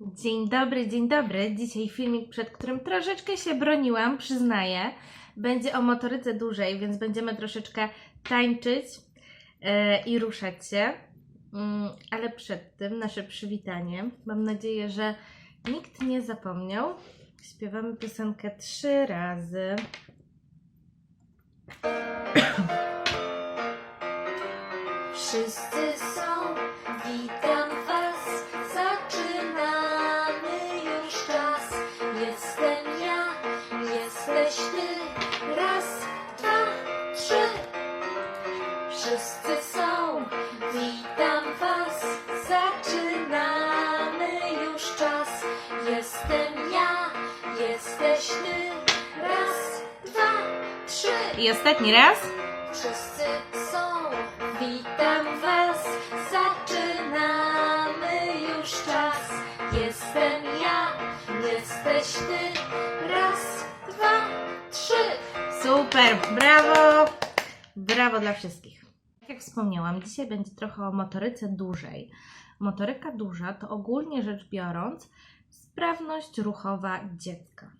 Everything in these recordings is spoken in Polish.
Dzień dobry, dzień dobry. Dzisiaj filmik, przed którym troszeczkę się broniłam, przyznaję. Będzie o motoryce dłużej, więc będziemy troszeczkę tańczyć e, i ruszać się. Mm, ale przed tym nasze przywitanie. Mam nadzieję, że nikt nie zapomniał. Śpiewamy piosenkę trzy razy. Wszyscy są, I ostatni raz. Wszyscy są, witam was, zaczynamy już czas. Jestem ja, jesteś ty, raz, dwa, trzy. Super, brawo! Brawo dla wszystkich. Tak jak wspomniałam, dzisiaj będzie trochę o motoryce dużej. Motoryka duża to ogólnie rzecz biorąc sprawność ruchowa dziecka.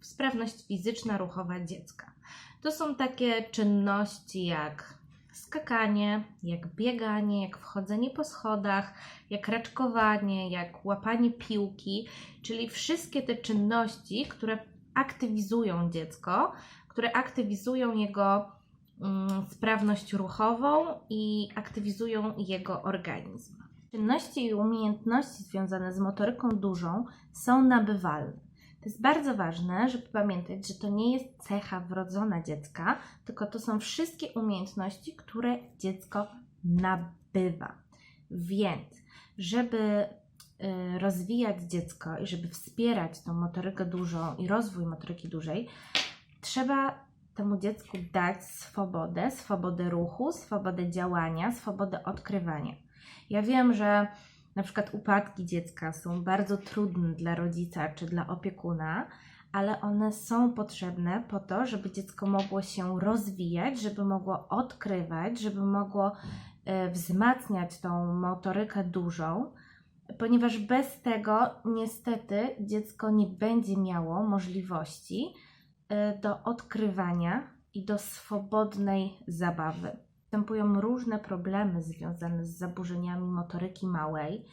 Sprawność fizyczna ruchowa dziecka. To są takie czynności jak skakanie, jak bieganie, jak wchodzenie po schodach, jak raczkowanie, jak łapanie piłki, czyli wszystkie te czynności, które aktywizują dziecko, które aktywizują jego mm, sprawność ruchową i aktywizują jego organizm. Czynności i umiejętności związane z motoryką dużą są nabywalne. To jest bardzo ważne, żeby pamiętać, że to nie jest cecha wrodzona dziecka, tylko to są wszystkie umiejętności, które dziecko nabywa. Więc, żeby y, rozwijać dziecko i żeby wspierać tą motorykę dużą i rozwój motoryki dużej, trzeba temu dziecku dać swobodę, swobodę ruchu, swobodę działania, swobodę odkrywania. Ja wiem, że na przykład upadki dziecka są bardzo trudne dla rodzica czy dla opiekuna, ale one są potrzebne po to, żeby dziecko mogło się rozwijać, żeby mogło odkrywać, żeby mogło e, wzmacniać tą motorykę dużą, ponieważ bez tego niestety dziecko nie będzie miało możliwości e, do odkrywania i do swobodnej zabawy. Występują różne problemy związane z zaburzeniami motoryki małej,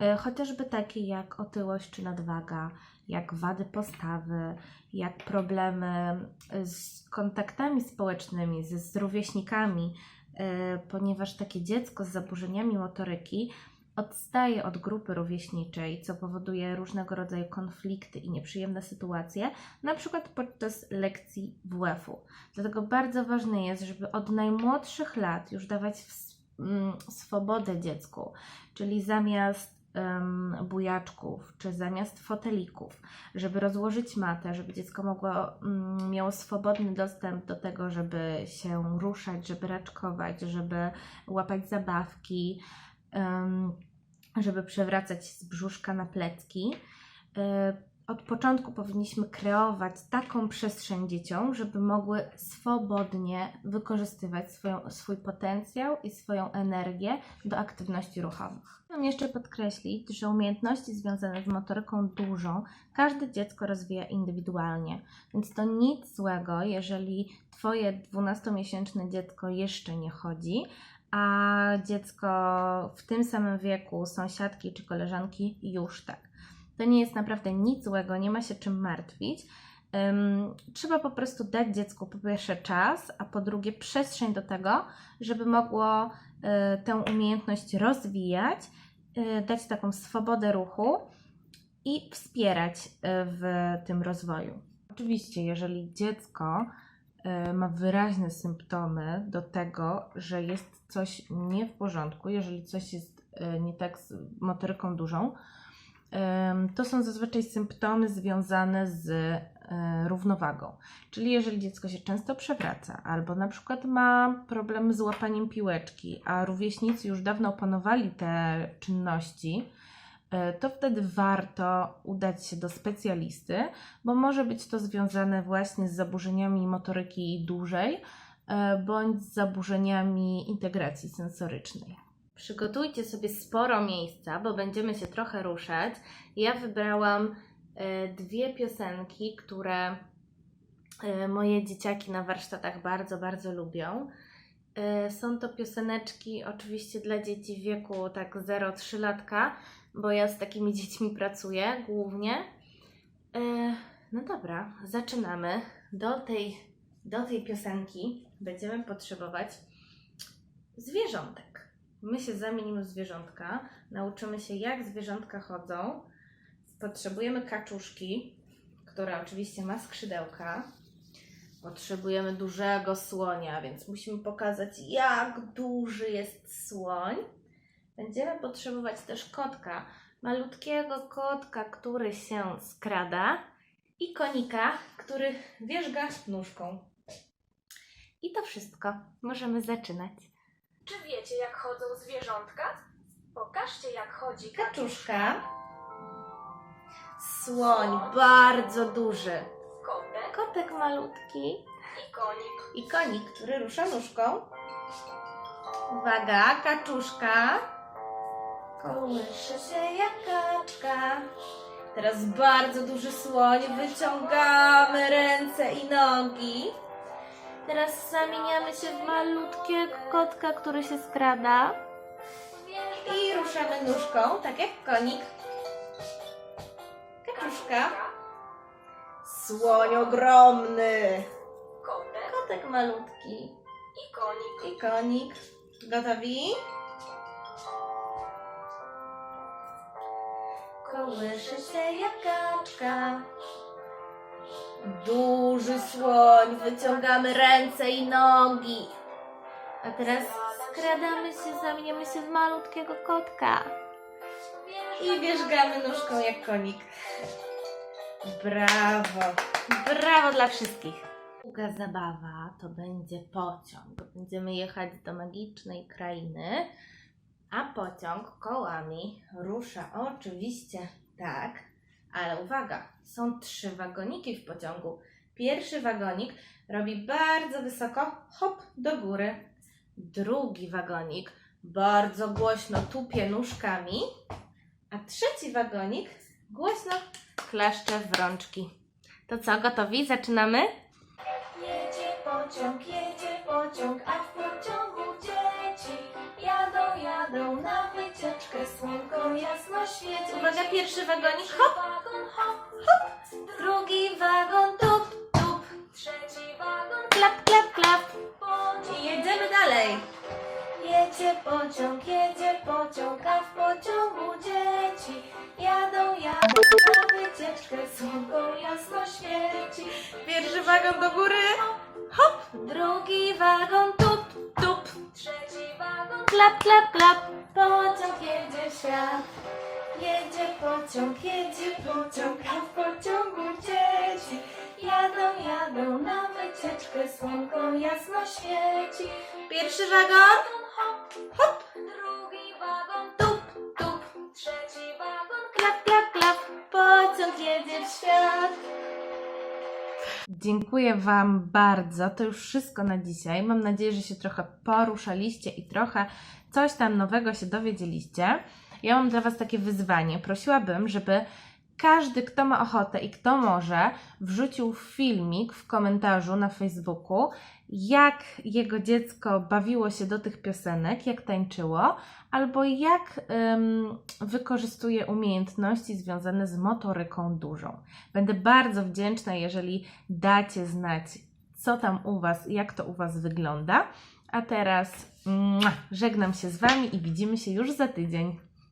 e, chociażby takie jak otyłość czy nadwaga, jak wady postawy, jak problemy z kontaktami społecznymi, ze rówieśnikami, e, ponieważ takie dziecko z zaburzeniami motoryki odstaje od grupy rówieśniczej, co powoduje różnego rodzaju konflikty i nieprzyjemne sytuacje, na przykład podczas lekcji WF-u. Dlatego bardzo ważne jest, żeby od najmłodszych lat już dawać mm, swobodę dziecku, czyli zamiast bujaczków czy zamiast fotelików, żeby rozłożyć matę, żeby dziecko mogło, mm, miało swobodny dostęp do tego, żeby się ruszać, żeby raczkować, żeby łapać zabawki, żeby przewracać z brzuszka na plecki. E, Od początku powinniśmy kreować taką przestrzeń dzieciom, żeby mogły swobodnie wykorzystywać swoją, swój potencjał i swoją energię do aktywności ruchowych. Chciałam jeszcze podkreślić, że umiejętności związane z motoryką dużą każde dziecko rozwija indywidualnie, więc to nic złego, jeżeli Twoje 12-miesięczne dziecko jeszcze nie chodzi, a dziecko w tym samym wieku, sąsiadki czy koleżanki już tak. To nie jest naprawdę nic złego, nie ma się czym martwić. Trzeba po prostu dać dziecku po pierwsze czas, a po drugie przestrzeń do tego, żeby mogło y, tę umiejętność rozwijać, y, dać taką swobodę ruchu i wspierać y, w tym rozwoju. Oczywiście, jeżeli dziecko ma wyraźne symptomy do tego, że jest coś nie w porządku, jeżeli coś jest y, nie tak z motoryką dużą, to są zazwyczaj symptomy związane z y, równowagą. Czyli jeżeli dziecko się często przewraca, albo na przykład ma problemy z łapaniem piłeczki, a rówieśnicy już dawno opanowali te czynności, to wtedy warto udać się do specjalisty, bo może być to związane właśnie z zaburzeniami motoryki dużej, e, bądź z zaburzeniami integracji sensorycznej. Przygotujcie sobie sporo miejsca, bo będziemy się trochę ruszać. Ja wybrałam e, dwie piosenki, które e, moje dzieciaki na warsztatach bardzo, bardzo lubią. E, Są to pioseneczki oczywiście dla dzieci w wieku tak 0-3 latka, bo ja z takimi dziećmi pracuję głównie. E, No dobra, zaczynamy. Do tej, do tej piosenki będziemy potrzebować zwierzątek. My się zamienimy w zwierzątka, nauczymy się jak zwierzątka chodzą. Potrzebujemy kaczuszki, która oczywiście ma skrzydełka. Potrzebujemy dużego słonia, więc musimy pokazać, jak duży jest słoń. Będziemy potrzebować też kotka, malutkiego kotka, który się skrada i konika, który wierzga nóżką. I to wszystko. Możemy zaczynać. Czy wiecie, jak chodzą zwierzątka? Pokażcie, jak chodzi Kaczuszka. Słoń bardzo duży. Kotek malutki. i konik. I konik, który rusza nóżką. Uwaga, kaczuszka. Kołysze się jak kaczka. Teraz bardzo duży słoń. Wyciągamy ręce i nogi. Teraz zamieniamy się w malutkiego kotka, który się skrada. I ruszamy nóżką, tak jak konik. Kaczuszka. Słoń ogromny. Kotek Kotek malutki. i konik. I konik. Gotowi? Kołysze się jak kaczka. Duży słoń, wyciągamy ręce i nogi. A teraz skradamy się, zamieniamy się w malutkiego kotka. I wierzgamy nóżką jak konik. Brawo! Brawo dla wszystkich! Druga zabawa to będzie pociąg. Będziemy jechać do magicznej krainy, a pociąg kołami rusza oczywiście tak, ale uwaga, są trzy wagoniki w pociągu. Pierwszy wagonik robi bardzo wysoko hop do góry. Drugi wagonik bardzo głośno tupie nóżkami, a trzeci wagonik głośno klaszcze w rączki. To co, gotowi? Zaczynamy? Jedzie pociąg, jedzie pociąg, a w pociągu dzieci jadą, jadą na wycieczkę, słonko jasno świeci. Uwaga, pierwszy wagonik, hop! hop, hop. Pierwszy wagon do góry, hop. Drugi wagon, tup, tup, Trzeci wagon, klap, klap, klap. pociąg jedzie w świat. Jedzie pociąg, jedzie pociąg, a w pociągu dzieci jadą, jadą na wycieczkę, słonko jasno świeci. Pierwszy wagon, Hop, hop, drugi wagon, tup, tup, trzeci wagon, klap, klap, klap. Pociąg jedzie w świat. Dziękuję Wam bardzo. To już wszystko na dzisiaj. Mam nadzieję, że się trochę poruszaliście i trochę coś tam nowego się dowiedzieliście. Ja mam dla Was takie wyzwanie. Prosiłabym, żeby każdy, kto ma ochotę i kto może, wrzucił filmik w komentarzu na Facebooku, jak jego dziecko bawiło się do tych piosenek, jak tańczyło, albo jak ym, wykorzystuje umiejętności związane z motoryką dużą. Będę bardzo wdzięczna, jeżeli dacie znać, co tam u Was, jak to u Was wygląda. A teraz żegnam się z Wami i widzimy się już za tydzień.